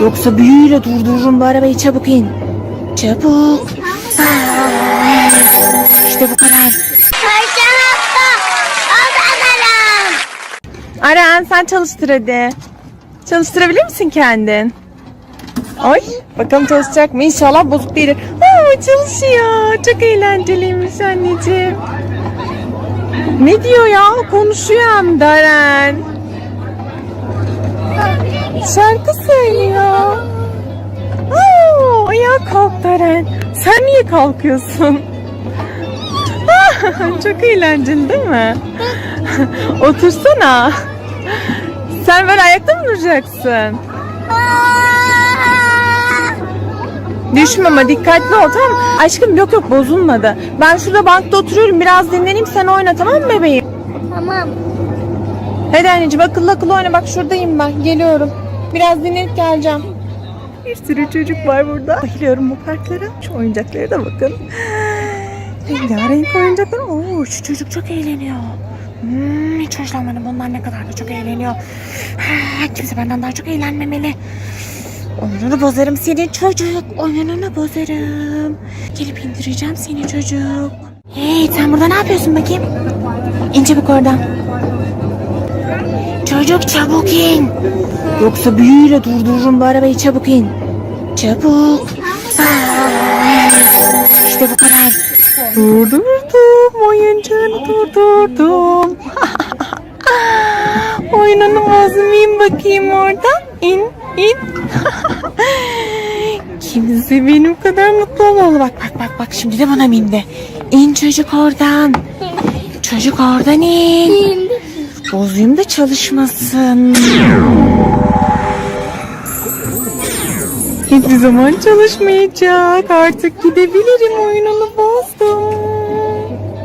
Yoksa büyüyle durdururum bu arabayı çabuk in. Çabuk. İşte bu kadar. Aran sen çalıştır hadi. Çalıştırabilir misin kendin? Ay bakalım çalışacak mı? İnşallah bozuk değildir. Aa, çalışıyor. Çok eğlenceliymiş anneciğim. Ne diyor ya? Konuşuyor hem de Aren. Şarkı söylüyor. Aa, ayağa kalktı Aren. Sen niye kalkıyorsun? Çok eğlenceli değil mi? Otursana. Sen böyle ayakta mı duracaksın? Düşme ama dikkatli ol tamam mı? Aşkım yok yok bozulmadı. Ben şurada bankta oturuyorum biraz dinleneyim sen oyna tamam mı bebeğim? Tamam. Hadi anneciğim akıllı akıllı oyna bak şuradayım ben geliyorum. Biraz dinlenip geleceğim. Bir sürü çocuk var burada. Bayılıyorum bu parklara. Şu oyuncaklara da bakın. Rengarenk oyuncaklar. Oo, şu çocuk çok eğleniyor. Hmm, hiç hoşlanmadım. Bunlar ne kadar da çok eğleniyor. Ha, kimse benden daha çok eğlenmemeli. Oyununu bozarım senin çocuk. Oyununu bozarım. Gelip indireceğim seni çocuk. Hey sen burada ne yapıyorsun bakayım? İn çabuk oradan. Çocuk çabuk in. Yoksa büyüyle durdururum bu arabayı çabuk in. Çabuk. Aa, İşte bu kadar. Durdurdum oyuncağını durdurdum. Oyununu bozmayayım bakayım oradan. İn in. Kimse benim kadar mutlu olmalı. Bak bak bak bak şimdi de bana mindi. İn çocuk oradan. Çocuk oradan in. Bozayım da çalışmasın. Hiçbir zaman çalışmayacak. Artık gidebilirim oyununu boz.